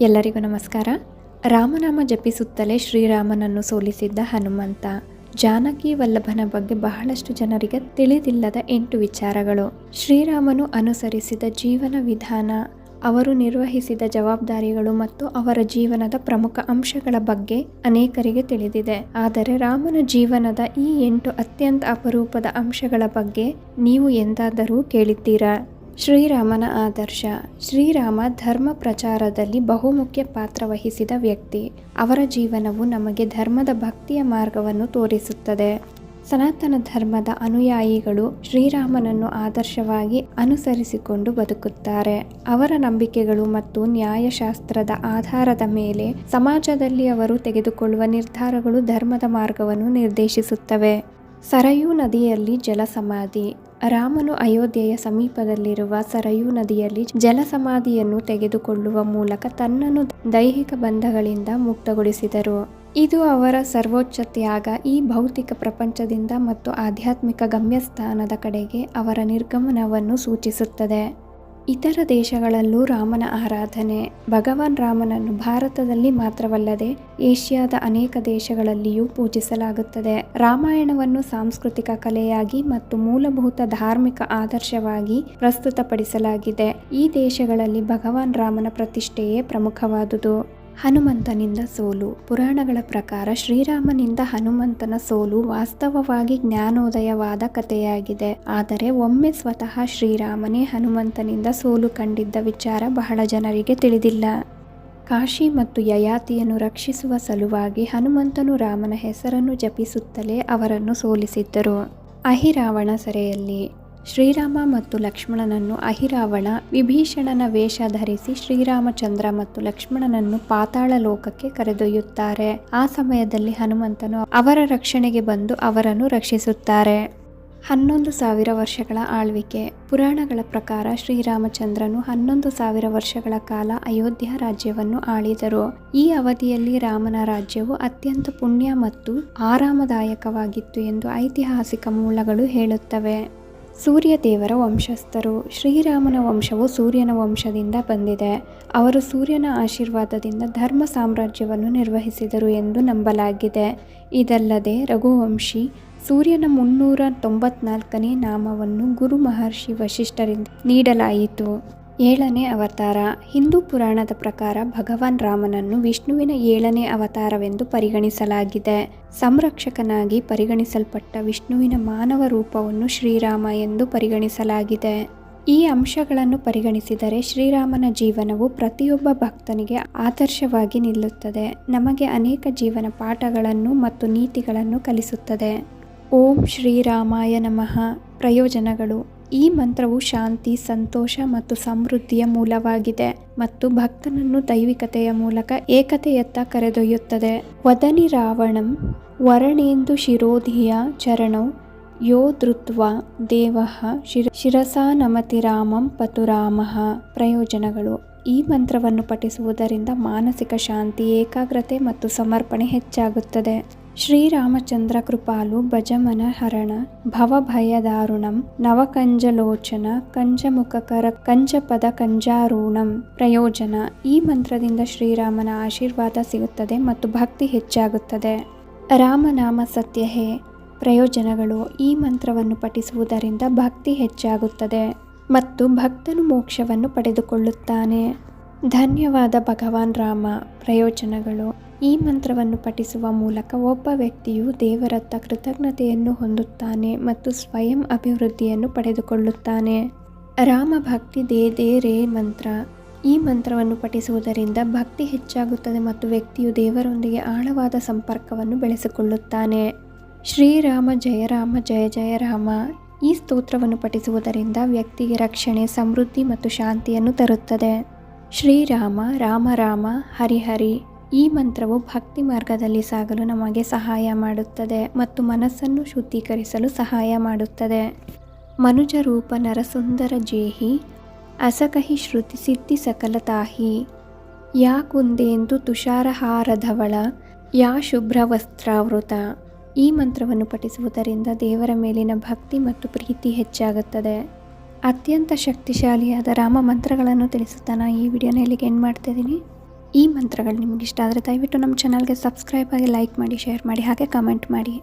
ಎಲ್ಲರಿಗೂ ನಮಸ್ಕಾರ. ರಾಮನಾಮ ಜಪಿಸುತ್ತಲೇ ಶ್ರೀರಾಮನನ್ನು ಸೋಲಿಸಿದ್ದ ಹನುಮಂತ. ಜಾನಕಿ ವಲ್ಲಭನ ಬಗ್ಗೆ ಬಹಳಷ್ಟು ಜನರಿಗೆ ತಿಳಿದಿಲ್ಲದ ಎಂಟು ವಿಚಾರಗಳು. ಶ್ರೀರಾಮನು ಅನುಸರಿಸಿದ ಜೀವನ ವಿಧಾನ, ಅವರು ನಿರ್ವಹಿಸಿದ ಜವಾಬ್ದಾರಿಗಳು ಮತ್ತು ಅವರ ಜೀವನದ ಪ್ರಮುಖ ಅಂಶಗಳ ಬಗ್ಗೆ ಅನೇಕರಿಗೆ ತಿಳಿದಿದೆ. ಆದರೆ ರಾಮನ ಜೀವನದ ಈ ಎಂಟು ಅತ್ಯಂತ ಅಪರೂಪದ ಅಂಶಗಳ ಬಗ್ಗೆ ನೀವು ಎಂದಾದರೂ ಕೇಳಿದ್ದೀರಾ? ಶ್ರೀರಾಮನ ಆದರ್ಶ. ಶ್ರೀರಾಮ ಧರ್ಮ ಪ್ರಚಾರದಲ್ಲಿ ಬಹುಮುಖ್ಯ ಪಾತ್ರ ವಹಿಸಿದ ವ್ಯಕ್ತಿ. ಅವರ ಜೀವನವು ನಮಗೆ ಧರ್ಮದ ಭಕ್ತಿಯ ಮಾರ್ಗವನ್ನು ತೋರಿಸುತ್ತದೆ. ಸನಾತನ ಧರ್ಮದ ಅನುಯಾಯಿಗಳು ಶ್ರೀರಾಮನನ್ನು ಆದರ್ಶವಾಗಿ ಅನುಸರಿಸಿಕೊಂಡು ಬದುಕುತ್ತಾರೆ. ಅವರ ನಂಬಿಕೆಗಳು ಮತ್ತು ನ್ಯಾಯಶಾಸ್ತ್ರದ ಆಧಾರದ ಮೇಲೆ ಸಮಾಜದಲ್ಲಿ ಅವರು ತೆಗೆದುಕೊಳ್ಳುವ ನಿರ್ಧಾರಗಳು ಧರ್ಮದ ಮಾರ್ಗವನ್ನು ನಿರ್ದೇಶಿಸುತ್ತವೆ. ಸರಯೂ ನದಿಯಲ್ಲಿ ಜಲಸಮಾಧಿ. ರಾಮನು ಅಯೋಧ್ಯೆಯ ಸಮೀಪದಲ್ಲಿರುವ ಸರಯೂ ನದಿಯಲ್ಲಿ ಜಲಸಮಾಧಿಯನ್ನು ತೆಗೆದುಕೊಳ್ಳುವ ಮೂಲಕ ತನ್ನನ್ನು ದೈಹಿಕ ಬಂಧಗಳಿಂದ ಮುಕ್ತಗೊಳಿಸಿದರು. ಇದು ಅವರ ಸರ್ವೋಚ್ಚ ತ್ಯಾಗ ಈ ಭೌತಿಕ ಪ್ರಪಂಚದಿಂದ ಮತ್ತು ಆಧ್ಯಾತ್ಮಿಕ ಗಮ್ಯಸ್ಥಾನದ ಕಡೆಗೆ ಅವರ ನಿರ್ಗಮನವನ್ನು ಸೂಚಿಸುತ್ತದೆ. ಇತರ ದೇಶಗಳಲ್ಲೂ ರಾಮನ ಆರಾಧನೆ, ಭಗವಾನ್ ರಾಮನನ್ನು ಭಾರತದಲ್ಲಿ ಮಾತ್ರವಲ್ಲದೆ ಏಷ್ಯಾದ ಅನೇಕ ದೇಶಗಳಲ್ಲಿಯೂ ಪೂಜಿಸಲಾಗುತ್ತದೆ. ರಾಮಾಯಣವನ್ನು ಸಾಂಸ್ಕೃತಿಕ ಕಲೆಯಾಗಿ ಮತ್ತು ಮೂಲಭೂತ ಧಾರ್ಮಿಕ ಆದರ್ಶವಾಗಿ ಪ್ರಸ್ತುತಪಡಿಸಲಾಗಿದೆ. ಈ ದೇಶಗಳಲ್ಲಿ ಭಗವಾನ್ ರಾಮನ ಪ್ರತಿಷ್ಠೆಯೇ ಪ್ರಮುಖವಾದುದು. ಹನುಮಂತನಿಂದ ಸೋಲು. ಪುರಾಣಗಳ ಪ್ರಕಾರ ಶ್ರೀರಾಮನಿಂದ ಹನುಮಂತನ ಸೋಲು ವಾಸ್ತವವಾಗಿ ಜ್ಞಾನೋದಯವಾದ ಕಥೆಯಾಗಿದೆ. ಆದರೆ ಒಮ್ಮೆ ಸ್ವತಃ ಶ್ರೀರಾಮನೇ ಹನುಮಂತನಿಂದ ಸೋಲು ಕಂಡಿದ್ದ ವಿಚಾರ ಬಹಳ ಜನರಿಗೆ ತಿಳಿದಿಲ್ಲ. ಕಾಶಿ ಮತ್ತು ಯಯಾತಿಯನ್ನು ರಕ್ಷಿಸುವ ಸಲುವಾಗಿ ಹನುಮಂತನು ರಾಮನ ಹೆಸರನ್ನು ಜಪಿಸುತ್ತಲೇ ಅವರನ್ನು ಸೋಲಿಸಿದ್ದರು. ಅಹಿರಾವಣ ಸೆರೆಯಲ್ಲಿ ಶ್ರೀರಾಮ ಮತ್ತು ಲಕ್ಷ್ಮಣನನ್ನು ಅಹಿರಾವಣ, ವಿಭೀಷಣನ ವೇಷ ಧರಿಸಿ ಶ್ರೀರಾಮಚಂದ್ರ ಮತ್ತು ಲಕ್ಷ್ಮಣನನ್ನು ಪಾತಾಳ ಲೋಕಕ್ಕೆ ಕರೆದೊಯ್ಯುತ್ತಾರೆ. ಆ ಸಮಯದಲ್ಲಿ ಹನುಮಂತನು ಅವರ ರಕ್ಷಣೆಗೆ ಬಂದು ಅವರನ್ನು ರಕ್ಷಿಸುತ್ತಾರೆ. ಹನ್ನೊಂದು ಸಾವಿರ ವರ್ಷಗಳ ಆಳ್ವಿಕೆ. ಪುರಾಣಗಳ ಪ್ರಕಾರ ಶ್ರೀರಾಮಚಂದ್ರನು ಹನ್ನೊಂದು ಸಾವಿರ ವರ್ಷಗಳ ಕಾಲ ಅಯೋಧ್ಯ ರಾಜ್ಯವನ್ನು ಆಳಿದರು. ಈ ಅವಧಿಯಲ್ಲಿ ರಾಮನ ರಾಜ್ಯವು ಅತ್ಯಂತ ಪುಣ್ಯ ಮತ್ತು ಆರಾಮದಾಯಕವಾಗಿತ್ತು ಎಂದು ಐತಿಹಾಸಿಕ ಮೂಲಗಳು ಹೇಳುತ್ತವೆ. ಸೂರ್ಯ ದೇವರ ವಂಶಸ್ಥರು. ಶ್ರೀರಾಮನ ವಂಶವು ಸೂರ್ಯನ ವಂಶದಿಂದ ಬಂದಿದೆ. ಅವರು ಸೂರ್ಯನ ಆಶೀರ್ವಾದದಿಂದ ಧರ್ಮ ಸಾಮ್ರಾಜ್ಯವನ್ನು ನಿರ್ವಹಿಸಿದರು ಎಂದು ನಂಬಲಾಗಿದೆ. ಇದಲ್ಲದೆ ರಘುವಂಶಿ ಸೂರ್ಯನ ಮುನ್ನೂರ ತೊಂಬತ್ನಾಲ್ಕನೇ ನಾಮವನ್ನು ಗುರು ಮಹರ್ಷಿ ವಶಿಷ್ಠರಿಂದ ನೀಡಲಾಯಿತು. ಏಳನೇ ಅವತಾರ. ಹಿಂದೂ ಪುರಾಣದ ಪ್ರಕಾರ ಭಗವಾನ್ ರಾಮನನ್ನು ವಿಷ್ಣುವಿನ ಏಳನೇ ಅವತಾರವೆಂದು ಪರಿಗಣಿಸಲಾಗಿದೆ. ಸಂರಕ್ಷಕನಾಗಿ ಪರಿಗಣಿಸಲ್ಪಟ್ಟ ವಿಷ್ಣುವಿನ ಮಾನವ ರೂಪವನ್ನು ಶ್ರೀರಾಮ ಎಂದು ಪರಿಗಣಿಸಲಾಗಿದೆ. ಈ ಅಂಶಗಳನ್ನು ಪರಿಗಣಿಸಿದರೆ ಶ್ರೀರಾಮನ ಜೀವನವು ಪ್ರತಿಯೊಬ್ಬ ಭಕ್ತನಿಗೆ ಆದರ್ಶವಾಗಿ ನಿಲ್ಲುತ್ತದೆ. ನಮಗೆ ಅನೇಕ ಜೀವನ ಪಾಠಗಳನ್ನು ಮತ್ತು ನೀತಿಗಳನ್ನು ಕಲಿಸುತ್ತದೆ. ಓಂ ಶ್ರೀರಾಮಾಯ ನಮಃ. ಪ್ರಯೋಜನಗಳು. ಈ ಮಂತ್ರವು ಶಾಂತಿ, ಸಂತೋಷ ಮತ್ತು ಸಮೃದ್ಧಿಯ ಮೂಲವಾಗಿದೆ ಮತ್ತು ಭಕ್ತನನ್ನು ದೈವಿಕತೆಯ ಮೂಲಕ ಏಕತೆಯತ್ತ ಕರೆದೊಯ್ಯುತ್ತದೆ. ವದನಿ ರಾವಣಂ, ವರಣೇಂದು ಶಿರೋಧಿಯ ಚರಣೌ, ಯೋ ಧೃತ್ವ ದೇವ ಶಿರ, ಶಿರಸಾ ನಮತಿ ರಾಮಂ ಪತುರಾಮಃ ಪ್ರಯೋಜನಗಳು. ಈ ಮಂತ್ರವನ್ನು ಪಠಿಸುವುದರಿಂದ ಮಾನಸಿಕ ಶಾಂತಿ, ಏಕಾಗ್ರತೆ ಮತ್ತು ಸಮರ್ಪಣೆ ಹೆಚ್ಚಾಗುತ್ತದೆ. ಶ್ರೀರಾಮಚಂದ್ರ ಕೃಪಾಲು ಭಜಮನ ಹರಣ, ಭವಭಯದಾರುಣಂ, ನವಕಂಜಲೋಚನ ಕಂಜಮುಖಕರ ಕಂಜಪದ ಕಂಜಾರೂಣಂ ಪ್ರಯೋಜನ. ಈ ಮಂತ್ರದಿಂದ ಶ್ರೀರಾಮನ ಆಶೀರ್ವಾದ ಸಿಗುತ್ತದೆ ಮತ್ತು ಭಕ್ತಿ ಹೆಚ್ಚಾಗುತ್ತದೆ. ರಾಮನಾಮ ಸತ್ಯಹೇ ಪ್ರಯೋಜನಗಳು. ಈ ಮಂತ್ರವನ್ನು ಪಠಿಸುವುದರಿಂದ ಭಕ್ತಿ ಹೆಚ್ಚಾಗುತ್ತದೆ ಮತ್ತು ಭಕ್ತನು ಮೋಕ್ಷವನ್ನು ಪಡೆದುಕೊಳ್ಳುತ್ತಾನೆ. ಧನ್ಯವಾದ ಭಗವಾನ್ ರಾಮ. ಪ್ರಯೋಜನಗಳು. ಈ ಮಂತ್ರವನ್ನು ಪಠಿಸುವ ಮೂಲಕ ಒಬ್ಬ ವ್ಯಕ್ತಿಯು ದೇವರತ್ತ ಕೃತಜ್ಞತೆಯನ್ನು ಹೊಂದುತ್ತಾನೆ ಮತ್ತು ಸ್ವಯಂ ಅಭಿವೃದ್ಧಿಯನ್ನು ಪಡೆದುಕೊಳ್ಳುತ್ತಾನೆ. ರಾಮ ಭಕ್ತಿ ದೇ ದೇ ರೇ ಮಂತ್ರ. ಈ ಮಂತ್ರವನ್ನು ಪಠಿಸುವುದರಿಂದ ಭಕ್ತಿ ಹೆಚ್ಚಾಗುತ್ತದೆ ಮತ್ತು ವ್ಯಕ್ತಿಯು ದೇವರೊಂದಿಗೆ ಆಳವಾದ ಸಂಪರ್ಕವನ್ನು ಬೆಳೆಸಿಕೊಳ್ಳುತ್ತಾನೆ. ಶ್ರೀರಾಮ ಜಯ ರಾಮ ಜಯ ಜಯ ರಾಮ. ಈ ಸ್ತೋತ್ರವನ್ನು ಪಠಿಸುವುದರಿಂದ ವ್ಯಕ್ತಿಗೆ ರಕ್ಷಣೆ, ಸಮೃದ್ಧಿ ಮತ್ತು ಶಾಂತಿಯನ್ನು ತರುತ್ತದೆ. ಶ್ರೀರಾಮ ರಾಮ ರಾಮ ಹರಿಹರಿ ಈ ಮಂತ್ರವು ಭಕ್ತಿ ಮಾರ್ಗದಲ್ಲಿ ಸಾಗಲು ನಮಗೆ ಸಹಾಯ ಮಾಡುತ್ತದೆ ಮತ್ತು ಮನಸ್ಸನ್ನು ಶುದ್ಧೀಕರಿಸಲು ಸಹಾಯ ಮಾಡುತ್ತದೆ. ಮನುಜ ರೂಪ ನರಸುಂದರ ಜೇಹಿ, ಅಸಕಹಿ ಶ್ರುತಿ ಸಿದ್ಧಿ ಸಕಲ ತಾಹಿ. ಯಾ ಕುಂದೇಂದು ತುಷಾರಹಾರಧವಳ, ಯಾ ಶುಭ್ರ ವಸ್ತ್ರಾವೃತ. ಈ ಮಂತ್ರವನ್ನು ಪಠಿಸುವುದರಿಂದ ದೇವರ ಮೇಲಿನ ಭಕ್ತಿ ಮತ್ತು ಪ್ರೀತಿ ಹೆಚ್ಚಾಗುತ್ತದೆ. ಅತ್ಯಂತ ಶಕ್ತಿಶಾಲಿಯಾದ ರಾಮ ಮಂತ್ರಗಳನ್ನು ತಿಳಿಸುತ್ತಾ ನಾನು ಈ ವಿಡಿಯೋನ ಇಲ್ಲಿಗೆ ಎಂಡ್ ಮಾಡ್ತಾ ಇದ್ದೀನಿ. ಈ ಮಂತ್ರಗಳು ನಿಮಗಿಷ್ಟ ಆದರೆ ದಯವಿಟ್ಟು ನಮ್ಮ ಚಾನಲ್ಗೆ ಸಬ್ಸ್ಕ್ರೈಬ್ ಆಗಿ ಲೈಕ್ ಮಾಡಿ ಶೇರ್ ಮಾಡಿ, ಹಾಗೆ ಕಮೆಂಟ್ ಮಾಡಿ.